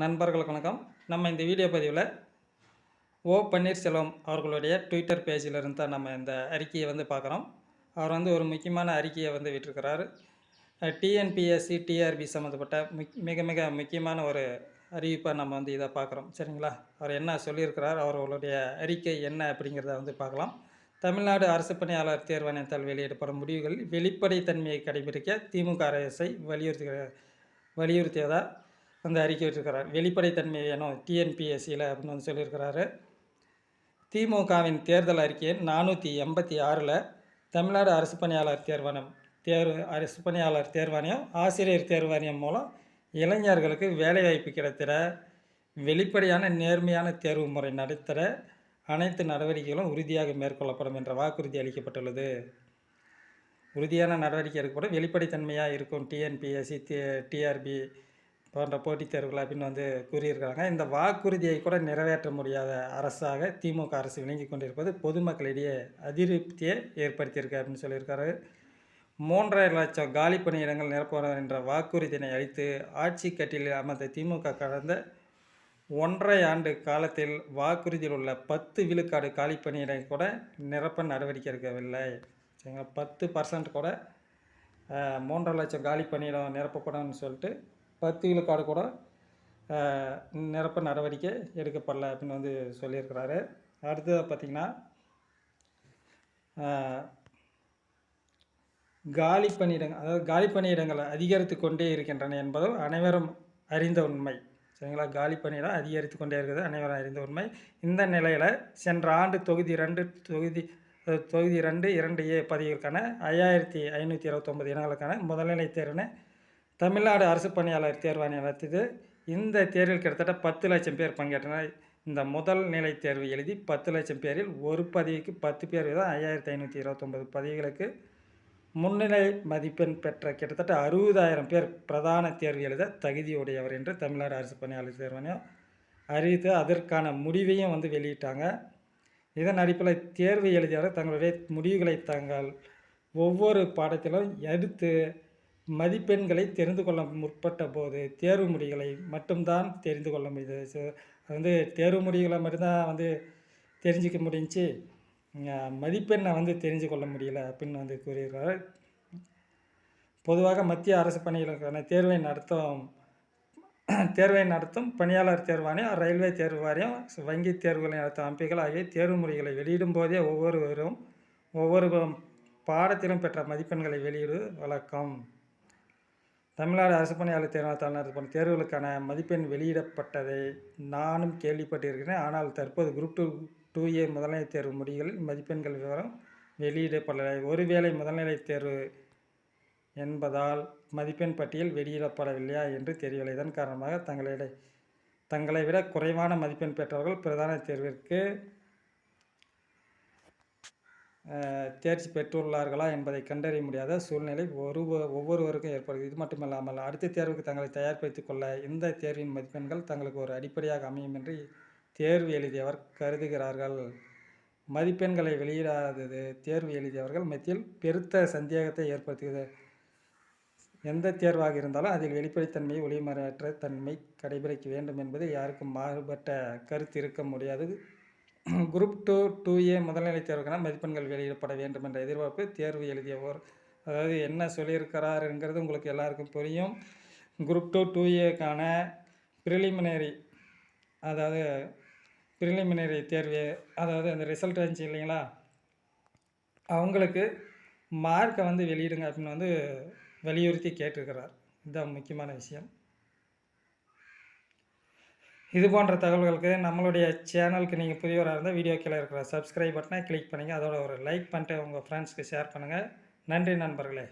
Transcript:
நண்பர்களுக்கு வணக்கம். நம்ம இந்த வீடியோ பதிவில் ஓ பன்னீர்செல்வம் அவர்களுடைய ட்விட்டர் பேஜில் இருந்து தான் நம்ம இந்த அறிக்கையை வந்து பார்க்குறோம். அவர் வந்து ஒரு முக்கியமான அறிக்கையை வந்து விட்டிருக்கிறாரு. டிஎன்பிஎஸ்சி டிஆர்பி சம்மந்தப்பட்ட மிக மிக முக்கியமான ஒரு அறிவிப்பாக நம்ம வந்து இதை பார்க்குறோம். சரிங்களா? அவர் என்ன சொல்லியிருக்கிறார் அவர்களுடைய அறிக்கை என்ன அப்படிங்கிறத வந்து பார்க்கலாம். தமிழ்நாடு அரசு பணியாளர் தேர்வாணையத்தால் வெளியிடப்படும் முடிவுகள் வெளிப்படைத்தன்மையை கடைபிடிக்க திமுக அரசை வலியுறுத்தி வலியுறுத்தியதாக வந்து அறிக்கை விட்டிருக்கிறார். வெளிப்படைத்தன்மை வேணும் டிஎன்பிஎஸ்சியில் அப்படின்னு வந்து சொல்லியிருக்கிறாரு. திமுகவின் தேர்தல் அறிக்கை நானூற்றி எண்பத்தி ஆறில் தமிழ்நாடு அரசு பணியாளர் தேர்வாணம் தேர்வு அரசு பணியாளர் தேர்வாணையம் ஆசிரியர் தேர்வாணையம் மூலம் இளைஞர்களுக்கு வேலைவாய்ப்பு கிடைத்திட வெளிப்படையான நேர்மையான தேர்வு முறை நடத்திட அனைத்து நடவடிக்கைகளும் உறுதியாக மேற்கொள்ளப்படும் என்ற வாக்குறுதி அளிக்கப்பட்டுள்ளது. உறுதியான நடவடிக்கை எடுக்கப்படும் வெளிப்படைத்தன்மையாக இருக்கும் டிஎன்பிஎஸ்சி டிஆர்பி போன்ற போட்டித் தேர்வுகள் அப்படின்னு வந்து கூறியிருக்கிறாங்க. இந்த வாக்குறுதியை கூட நிறைவேற்ற முடியாத அரசாக திமுக அரசு விளங்கி கொண்டிருப்பது பொதுமக்களிடையே அதிருப்தியை ஏற்படுத்தியிருக்கு அப்படின்னு சொல்லியிருக்காரு. மூன்றரை லட்சம் காலி பணியிடங்கள் நிரப்பப்படும் என்ற வாக்குறுதியினை அளித்து ஆட்சி கட்டிலில் அமர்ந்த திமுக கடந்த ஒன்றரை ஆண்டு காலத்தில் வாக்குறுதியில் உள்ள பத்து விழுக்காடு காலி பணியிடம் கூட நிரப்ப நடவடிக்கை எடுக்கவில்லை. சரிங்களா? பத்து பர்சன்ட் கூட மூன்றரை லட்சம் காலி பணியிடம் நிரப்பப்படும்னு சொல்லிட்டு பத்து விழுக்காடு கூட நிரப்ப நடவடிக்கை எடுக்கப்படல அப்படின்னு வந்து சொல்லியிருக்கிறாரு. அடுத்தது பார்த்திங்கன்னா காலி பணியிடங்கள் அதாவது காலி பணியிடங்கள் அதிகரித்து கொண்டே இருக்கின்றன என்பதும் அனைவரும் அறிந்த உண்மை. சரிங்களா? காலி பணியிடம் அதிகரித்து கொண்டே இருக்கிறது அனைவரும் அறிந்த உண்மை. இந்த நிலையில் சென்ற ஆண்டு தொகுதி ரெண்டு தொகுதி தொகுதி ரெண்டு இரண்டு ஏ பதவிகளுக்கான ஐயாயிரத்தி ஐநூற்றி இருபத்தொம்பது இடங்களுக்கான முதல்நிலை தேர்வினை தமிழ்நாடு அரசு பணியாளர் தேர்வாணையம் நடத்தியது இந்த தேர்வில் கிட்டத்தட்ட பத்து லட்சம் பேர் பங்கேற்றனர். இந்த முதல் நிலை தேர்வு எழுதி பத்து லட்சம் பேரில் ஒரு பதவிக்கு பத்து பேர் வீதம் ஐயாயிரத்தி ஐநூற்றி இருபத்தொம்பது பதவிகளுக்கு முன்னிலை மதிப்பெண் பெற்ற கிட்டத்தட்ட அறுபதாயிரம் பேர் பிரதான தேர்வு எழுத தகுதியுடையவர் என்று தமிழ்நாடு அரசு பணியாளர் தேர்வாணையம் அறிவித்து அதற்கான முடிவையும் வந்து வெளியிட்டாங்க. இதன் அடிப்படையில் தேர்வு எழுதியவர் தங்களுடைய முடிவுகளை தங்கள் ஒவ்வொரு பாடத்திலும் எடுத்து மதிப்பெண்களை தெரிந்து கொள்ள முற்பட்ட போது தேர்வு முடிவுகளை மட்டும்தான் தெரிந்து கொள்ள முடியுது ஸோ அது வந்து தேர்வு முடிகளை மட்டும்தான் வந்து தெரிஞ்சிக்க முடிஞ்சுச்சு. மதிப்பெண்ணை வந்து தெரிஞ்சு கொள்ள முடியல அப்படின்னு வந்து கூறியிருக்காரு. பொதுவாக மத்திய அரசு பணிகளுக்கான தேர்வை நடத்தும் தேர்வை நடத்தும் பணியாளர் தேர்வாணையம் ரயில்வே தேர்வு வாரியம் வங்கி தேர்வுகளை நடத்தும் அமைப்புகள் ஆகிய தேர்வு முறைகளை வெளியிடும் போதே ஒவ்வொருவரும் ஒவ்வொரு பாடத்திலும் பெற்ற மதிப்பெண்களை வெளியிடுவது வழக்கம். தமிழ்நாடு அரசு பணியாளர் தேர்வாளர் நடத்தப்படும் தேர்வுகளுக்கான மதிப்பெண் வெளியிடப்பட்டதை நானும் கேள்விப்பட்டிருக்கிறேன். ஆனால் தற்போது குரூப் டூ டூ ஏ முதல்நிலை தேர்வு முடிவுகளில் மதிப்பெண்கள் விவரம் வெளியிடப்படவில்லை. ஒருவேளை முதல்நிலை தேர்வு என்பதால் மதிப்பெண் பட்டியல் வெளியிடப்படவில்லையா என்று தெரியவில்லை. இதன் காரணமாக தங்களிட தங்களை விட குறைவான மதிப்பெண் பெற்றவர்கள் பிரதான தேர்விற்கு தேர்ச்சி பெற்றுள்ளார்களா என்பதை கண்டறிய முடியாத சூழ்நிலை ஒரு ஒவ்வொருவருக்கும் ஏற்படுகிறது. இது மட்டுமல்லாமல் அடுத்த தேர்வுக்கு தங்களை தயார்படுத்திக் கொள்ள இந்த தேர்வின் மதிப்பெண்கள் தங்களுக்கு ஒரு அடிப்படையாக அமையும் என்று தேர்வு எழுதியவர் கருதுகிறார்கள். மதிப்பெண்களை வெளியிடாதது தேர்வு எழுதியவர்கள் மத்தியில் பெருத்த சந்தேகத்தை ஏற்படுத்துகிறது. எந்த தேர்வாக இருந்தாலும் அதில் வெளிப்படைத்தன்மை ஒளிமறையற்ற தன்மை கடைபிடிக்க வேண்டும் என்பது யாருக்கும் மாறுபட்ட கருத்து இருக்க முடியாது. குரூப் டூ டூ ஏ முதல்நிலை தேர்வுக்கான மதிப்பெண்கள் வெளியிடப்பட வேண்டும் என்ற எதிர்பார்ப்பு தேர்வு எழுதியவர். அதாவது என்ன சொல்லியிருக்கிறாருங்கிறது உங்களுக்கு எல்லாருக்கும் புரியும். குரூப் டூ டூ ஏக்கான ப்ரிலிமினரி அதாவது ப்ரிலிமினரி தேர்வு அதாவது அந்த ரிசல்ட் வந்துச்சு இல்லைங்களா? அவங்களுக்கு மார்க்கை வந்து வெளியிடுங்க அப்படின்னு வந்து வலியுறுத்தி கேட்டிருக்கிறார். இதுதான் முக்கியமான விஷயம். இது போன்ற தகவல்களுக்கு நம்மளுடைய சேனலுக்கு நீங்கள் புதியவராக இருந்தால் வீடியோ கீழே இருக்கிற சப்ஸ்கிரைப் பட்டனை கிளிக் பண்ணுங்கள் அதோட ஒரு லைக் பண்ணிட்டு உங்கள் ஃப்ரெண்ட்ஸ்க்கு ஷேர் பண்ணுங்கள் நன்றி நண்பர்களே.